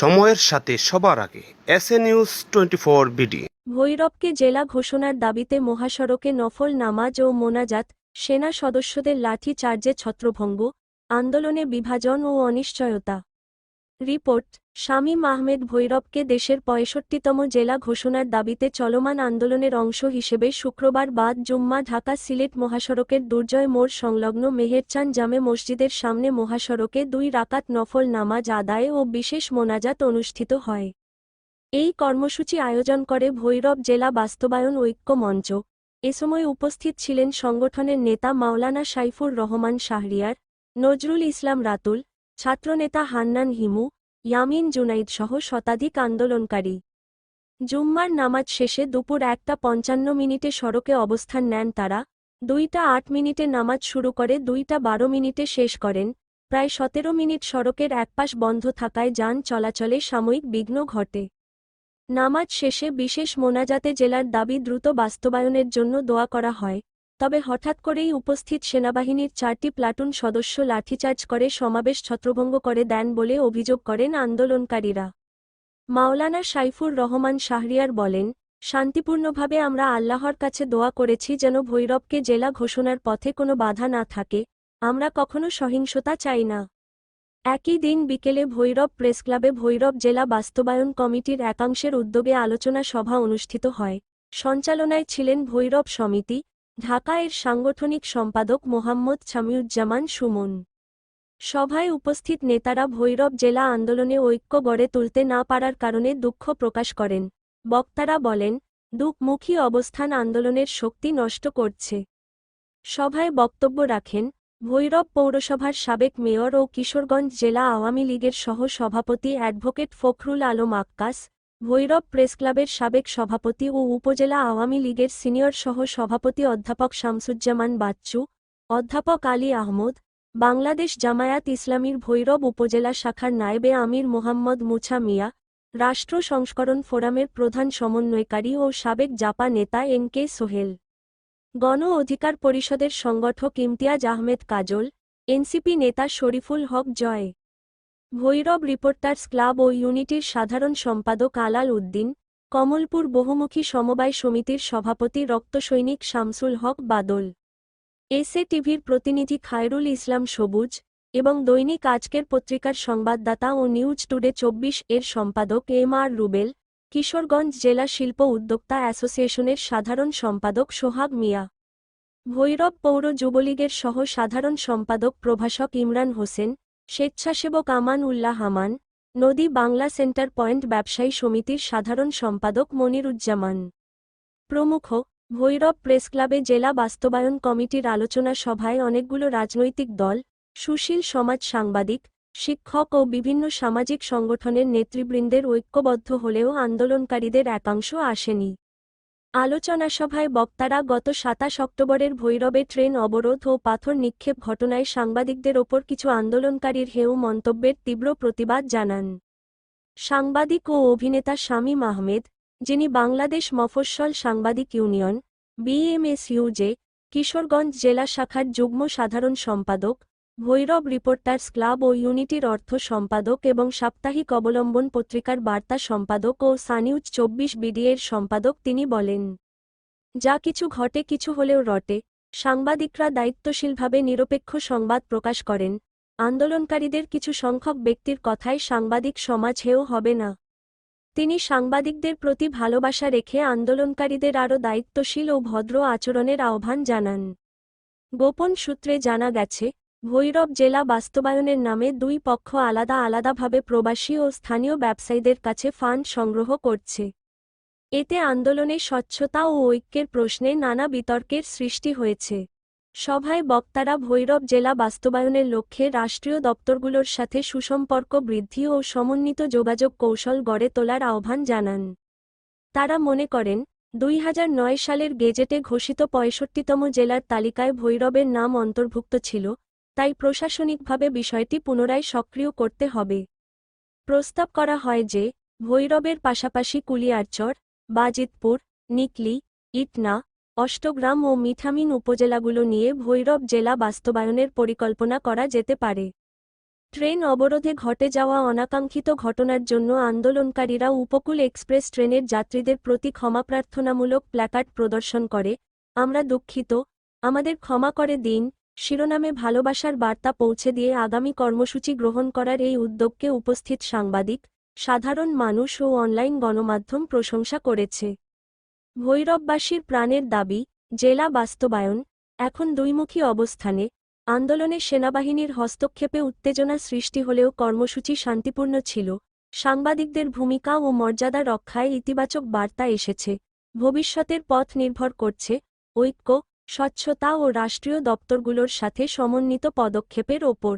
সময়ের সাথে সবার আগে S A news twenty four BD. ভৈরবকে জেলা ঘোষণার দাবিতে মহাসড়কে নফল নামাজ ও মোনাজাত, সেনা সদস্যদের লাঠি চার্জে ছত্রভঙ্গ, আন্দোলনে বিভাজন ও অনিশ্চয়তা। রিপোর্ট, শামীম আহমেদ ভৈরবকে দেশের পঁয়ষট্টিতম জেলা ঘোষণার দাবিতে চলমান আন্দোলনের অংশ হিসেবে শুক্রবার বাদ জুম্মা ঢাকা সিলেট মহাসড়কের দুর্জয় মোড় সংলগ্ন মেহেরচান জামে মসজিদের সামনে মহাসড়কে দুই রাকাত নফল নামাজ আদায় ও বিশেষ মোনাজাত অনুষ্ঠিত হয়। এই কর্মসূচি আয়োজন করে ভৈরব জেলা বাস্তবায়ন ঐক্য মঞ্চ। এ সময় উপস্থিত ছিলেন সংগঠনের নেতা মাওলানা সাইফুর রহমান শাহরিয়ার, নজরুল ইসলাম রাতুল ছাত্রনেতা হান্নান হিমু, ইয়ামিন জুনাইদ সহ শতাধিক আন্দোলনকারী। জুম্মার নামাজ শেষে দুপুর একটা পঞ্চান্ন মিনিটে সড়কে অবস্থান নেন তারা। দুইটা আট মিনিটে নামাজ শুরু করে দুইটা বারো মিনিটে শেষ করেন। প্রায় সতেরো মিনিট সড়কের একপাশ বন্ধ থাকায় যান চলাচলে সাময়িক বিঘ্ন ঘটে। নামাজ শেষে বিশেষ মোনাজাতে জেলার দাবি দ্রুত বাস্তবায়নের জন্য দোয়া করা হয়। তবে হঠাৎ করেই উপস্থিত সেনাবাহিনীর চারটি প্লাটুন সদস্য লাঠিচার্জ করে সমাবেশ ছত্রভঙ্গ করে দেন বলে অভিযোগ করেন আন্দোলনকারীরা। মাওলানা সাইফুর রহমান শাহরিয়ার বলেন, শান্তিপূর্ণভাবে আমরা আল্লাহর কাছে দোয়া করেছি যেন ভৈরবকে জেলা ঘোষণার পথে কোনো বাধা না থাকে, আমরা কখনো সহিংসতা চাই না। একই দিন বিকেলে ভৈরব প্রেসক্লাবে ভৈরব জেলা বাস্তবায়ন কমিটির একাংশের উদ্যোগে আলোচনা সভা অনুষ্ঠিত হয়। সঞ্চালনায় ছিলেন ভৈরব সমিতি ঢাকা এর সাংগঠনিক সম্পাদক মোহাম্মদ ছামিউজ্জামান সুমন। সভায় উপস্থিত নেতারা ভৈরব জেলা আন্দোলনে ঐক্য গড়ে তুলতে না পারার কারণে দুঃখ প্রকাশ করেন। বক্তারা বলেন, দুঃখমুখী অবস্থান আন্দোলনের শক্তি নষ্ট করছে। সভায় বক্তব্য রাখেন, ভৈরব পৌরসভার সাবেক মেয়র ও কিশোরগঞ্জ জেলা আওয়ামী লীগের সহ সভাপতি অ্যাডভোকেট ফখরুল আলম আক্কাস ভৈরব প্রেসক্লাবের সাবেক সভাপতি ও উপজেলা আওয়ামী লীগের সিনিয়র সহ সভাপতি অধ্যাপক শামসুজ্জামান বাচ্চু, অধ্যাপক আলী আহমদ, বাংলাদেশ জামায়াত ইসলামীর ভৈরব উপজেলা শাখার নায়েবে আমির মোহাম্মদ মুছা মিয়া, রাষ্ট্র সংস্করণ ফোরামের প্রধান সমন্বয়কারী ও সাবেক জাপা নেতা এন কে সোহেল, গণ অধিকার পরিষদের সংগঠক ইমতিয়াজ আহমেদ কাজল, এনসিপি নেতা শরীফুল হক জয়। ভৈরব রিপোর্টার্স ক্লাব ও ইউনিটির সাধারণ সম্পাদক আলাল উদ্দিন, কমলপুর বহুমুখী সমবায় সমিতির সভাপতি রক্তসৈনিক শামসুল হক বাদল এসএ টিভির প্রতিনিধি খায়রুল ইসলাম সবুজ এবং দৈনিক আজকের পত্রিকার সংবাদদাতা ও নিউজ টুডে চব্বিশ এর সম্পাদক এম আর রুবেল, কিশোরগঞ্জ জেলা শিল্প উদ্যোক্তা অ্যাসোসিয়েশনের সাধারণ সম্পাদক সোহাগ মিয়া, ভৈরব পৌর যুবলীগের সহ সাধারণ সম্পাদক প্রভাষক ইমরান হোসেন স্বেচ্ছাসেবক আমান উল্লাহ হামান নদী বাংলা সেন্টার পয়েন্ট ব্যবসায়ী সমিতির সাধারণ সম্পাদক মনিরুজ্জামান। প্রমুখ, ভৈরব প্রেসক্লাবে জেলা বাস্তবায়ন কমিটির আলোচনা সভায় অনেকগুলো রাজনৈতিক দল, সুশীল সমাজ সাংবাদিক, শিক্ষক ও বিভিন্ন সামাজিক সংগঠনের নেতৃবৃন্দের ঐক্যবদ্ধ হলেও আন্দোলনকারীদের একাংশ আসেনি। আলোচনা সভায় বক্তারা গত সাতাশ অক্টোবরের ভৈরবে ট্রেন অবরোধ ও পাথর নিক্ষেপ ঘটনায় সাংবাদিকদের ওপর কিছু আন্দোলনকারীর হেউ মন্তব্যের তীব্র প্রতিবাদ জানান। সাংবাদিক ও অভিনেতা শামীম আহমেদ, যিনি বাংলাদেশ মফস্বল সাংবাদিক ইউনিয়ন বিএমএসইউজে কিশোরগঞ্জ জেলা শাখার যুগ্ম সাধারণ সম্পাদক ভৈরব রিপোর্টার্স ক্লাব ও ইউনিটির অর্থ সম্পাদক এবং সাপ্তাহিক অবলম্বন পত্রিকার বার্তা সম্পাদক ও সানিউজ চব্বিশ বিডিএর সম্পাদক তিনি বলেন, যা কিছু ঘটে কিছু হলেও রটে। সাংবাদিকরা দায়িত্বশীলভাবে নিরপেক্ষ সংবাদ প্রকাশ করেন। আন্দোলনকারীদের কিছু সংখ্যক ব্যক্তির কথায় সাংবাদিক সমাজ হেও হবে না। তিনি সাংবাদিকদের প্রতি ভালোবাসা রেখে আন্দোলনকারীদের আরও দায়িত্বশীল ও ভদ্র আচরণের আহ্বান জানান। গোপন সূত্রে জানা গেছে ভৈরব জেলা বাস্তবায়নের নামে দুই পক্ষ আলাদা আলাদাভাবে প্রবাসী ও স্থানীয় ব্যবসায়ীদের কাছে ফান্ড সংগ্রহ করছে। এতে আন্দোলনে স্বচ্ছতা ও ঐক্যের প্রশ্নে নানা বিতর্কের সৃষ্টি হয়েছে। সভায় বক্তারা ভৈরব জেলা বাস্তবায়নের লক্ষ্যে রাষ্ট্রীয় দপ্তরগুলোর সাথে সুসম্পর্ক বৃদ্ধি ও সমন্বিত যোগাযোগ কৌশল গড়ে তোলার আহ্বান জানান। তারা মনে করেন, দুই হাজার নয় সালের গেজেটে ঘোষিত পঁয়ষট্টিতম জেলার তালিকায় ভৈরবের নাম অন্তর্ভুক্ত ছিল তাই প্রশাসনিকভাবে বিষয়টি পুনরায় সক্রিয় করতে হবে। প্রস্তাব করা হয় যে, ভৈরবের পাশাপাশি কুলিয়ারচর, বাজিতপুর, নিকলি, ইটনা, অষ্টগ্রাম ও মিঠামিন উপজেলাগুলো নিয়ে ভৈরব জেলা বাস্তবায়নের পরিকল্পনা করা যেতে পারে। ট্রেন অবরোধে ঘটে যাওয়া অনাকাঙ্ক্ষিত ঘটনার জন্য আন্দোলনকারীরা উপকূল এক্সপ্রেস ট্রেনের যাত্রীদের প্রতি ক্ষমা প্রার্থনামূলক প্ল্যাকার্ড প্রদর্শন করে, আমরা দুঃখিত, আমাদের ক্ষমা করে দিন। শিরোনামে ভালোবাসার বার্তা পৌঁছে দিয়ে আগামী কর্মসূচি গ্রহণ করার এই উদ্যোগকে উপস্থিত সাংবাদিক, সাধারণ মানুষ ও অনলাইন গণমাধ্যম প্রশংসা করেছে। ভৈরববাসীর প্রাণের দাবি, জেলা বাস্তবায়ন, এখন দুইমুখী অবস্থানে, আন্দোলনে সেনাবাহিনীর হস্তক্ষেপে উত্তেজনা সৃষ্টি হলেও কর্মসূচি শান্তিপূর্ণ ছিল। সাংবাদিকদের ভূমিকা ও মর্যাদা রক্ষায় ইতিবাচক বার্তা এসেছে। ভবিষ্যতের পথ নির্ভর করছে, ঐক্য স্বচ্ছতা ও রাষ্ট্রীয় দপ্তরগুলোর সাথে সমন্বিত পদক্ষেপের ওপর।